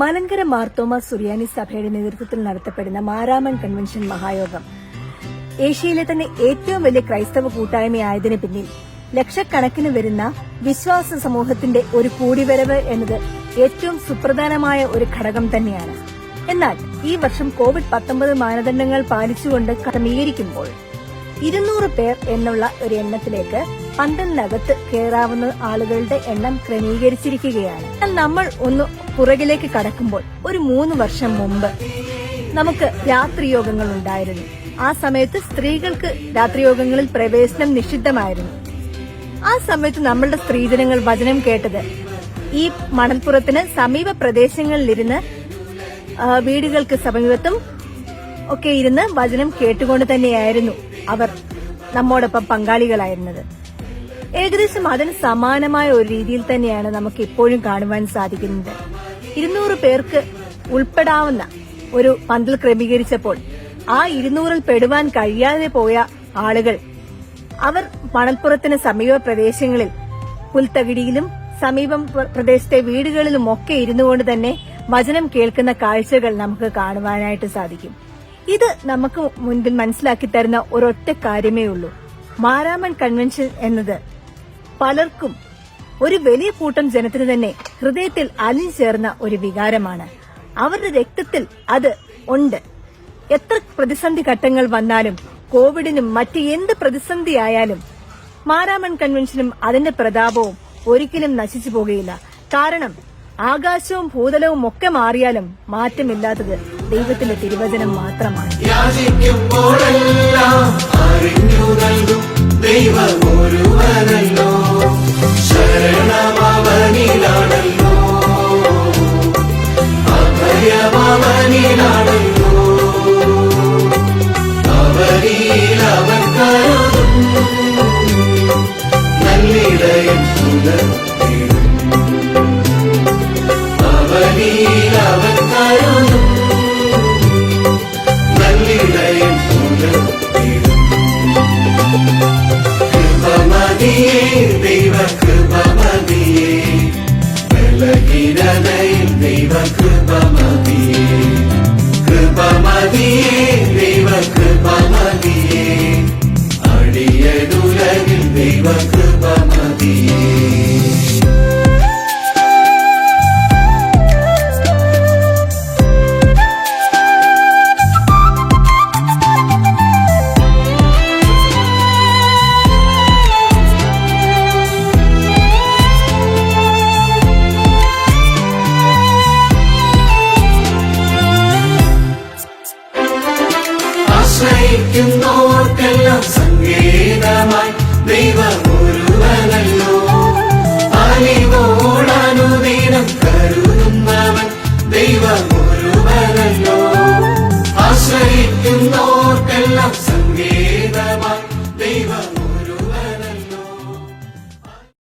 മലങ്കര മാർത്തോമ സുറിയാനി സഭയുടെ നേതൃത്വത്തിൽ നടത്തപ്പെടുന്ന മാരാമൻ കൺവെൻഷൻ മഹായോഗം. ഏഷ്യയിലെ തന്നെ ഏറ്റവും വലിയ ക്രൈസ്തവ കൂട്ടായ്മയായതിനു പിന്നിൽ ലക്ഷക്കണക്കിന് വരുന്ന വിശ്വാസ സമൂഹത്തിന്റെ ഒരു കൂടിവരവ് എന്നത് ഏറ്റവും സുപ്രധാനമായ ഒരു ഘടകം തന്നെയാണ്. എന്നാൽ ഈ വർഷം കോവിഡ് പത്തൊമ്പത് മാനദണ്ഡങ്ങൾ പാലിച്ചുകൊണ്ട് ക്രമീകരിക്കുമ്പോൾ ഇരുന്നൂറ് പേർ എന്നുള്ള ഒരു എണ്ണത്തിലേക്ക് പന്തലിനകത്ത് കയറാവുന്ന ആളുകളുടെ എണ്ണം ക്രമീകരിച്ചിരിക്കുകയാണ്. നമ്മൾ ഒന്ന് പുറകിലേക്ക് കടക്കുമ്പോൾ ഒരു മൂന്ന് വർഷം മുമ്പ് നമുക്ക് രാത്രിയോഗങ്ങൾ ഉണ്ടായിരുന്നു. ആ സമയത്ത് സ്ത്രീകൾക്ക് രാത്രിയോഗങ്ങളിൽ പ്രവേശനം നിഷിദ്ധമായിരുന്നു. ആ സമയത്ത് നമ്മളുടെ സ്ത്രീജനങ്ങൾ വചനം കേട്ടത് ഈ മണൽപ്പുറത്തിന് സമീപ പ്രദേശങ്ങളിലിരുന്ന് വീടുകൾക്ക് സമീപത്തും ഒക്കെ ഇരുന്ന് വചനം കേട്ടുകൊണ്ട് തന്നെയായിരുന്നു. അവർ നമ്മോടൊപ്പം പങ്കാളികളായിരുന്നത്. ഏകദേശം അതിന് സമാനമായ ഒരു രീതിയിൽ തന്നെയാണ് നമുക്ക് ഇപ്പോഴും കാണുവാൻ സാധിക്കുന്നത്. ഇരുന്നൂറ് പേർക്ക് ഉൾപ്പെടാവുന്ന ഒരു പന്തൽ ക്രമീകരിച്ചപ്പോൾ ആ ഇരുന്നൂറിൽ പെടുവാൻ കഴിയാതെ പോയ ആളുകൾ അവർ മണൽപ്പുറത്തിന് സമീപ പ്രദേശങ്ങളിൽ പുൽത്തകിടിയിലും സമീപം പ്രദേശത്തെ വീടുകളിലും ഒക്കെ ഇരുന്നുകൊണ്ട് തന്നെ വചനം കേൾക്കുന്ന കാഴ്ചകൾ നമുക്ക് കാണുവാനായിട്ട് സാധിക്കും. ഇത് നമുക്ക് മുൻപിൽ മനസ്സിലാക്കി തരുന്ന ഒരൊറ്റ കാര്യമേ ഉള്ളൂ. മാരാമൻ കൺവെൻഷൻ എന്നത് പലർക്കും ഒരു വലിയ കൂട്ടം ജനത്തിന് തന്നെ ഹൃദയത്തിൽ അലിഞ്ഞു ചേർന്ന ഒരു വികാരമാണ്. അവരുടെ രക്തത്തിൽ അത് ഉണ്ട്. എത്ര പ്രതിസന്ധി ഘട്ടങ്ങൾ വന്നാലും കോവിഡിനും മറ്റ് എന്ത് പ്രതിസന്ധി ആയാലും മാരാമൺ കൺവെൻഷനും അതിന്റെ പ്രതാപവും ഒരിക്കലും നശിച്ചു പോകുകയില്ല കാരണം ആകാശവും ഭൂതലവും ഒക്കെ മാറിയാലും മാറ്റമില്ലാത്തത് ദൈവത്തിന്റെ തിരുവചനം മാത്രമാണ്. യാചിക്കുമ്പോഴെല്ലാം അറിഞ്ഞു നൽകും ദൈവം ഒരുവനല്ലോ. கிருபமதியே தெய்வ கிருபமதியே விலகினதை தெய்வ கிருபமதியே கிருபமதியே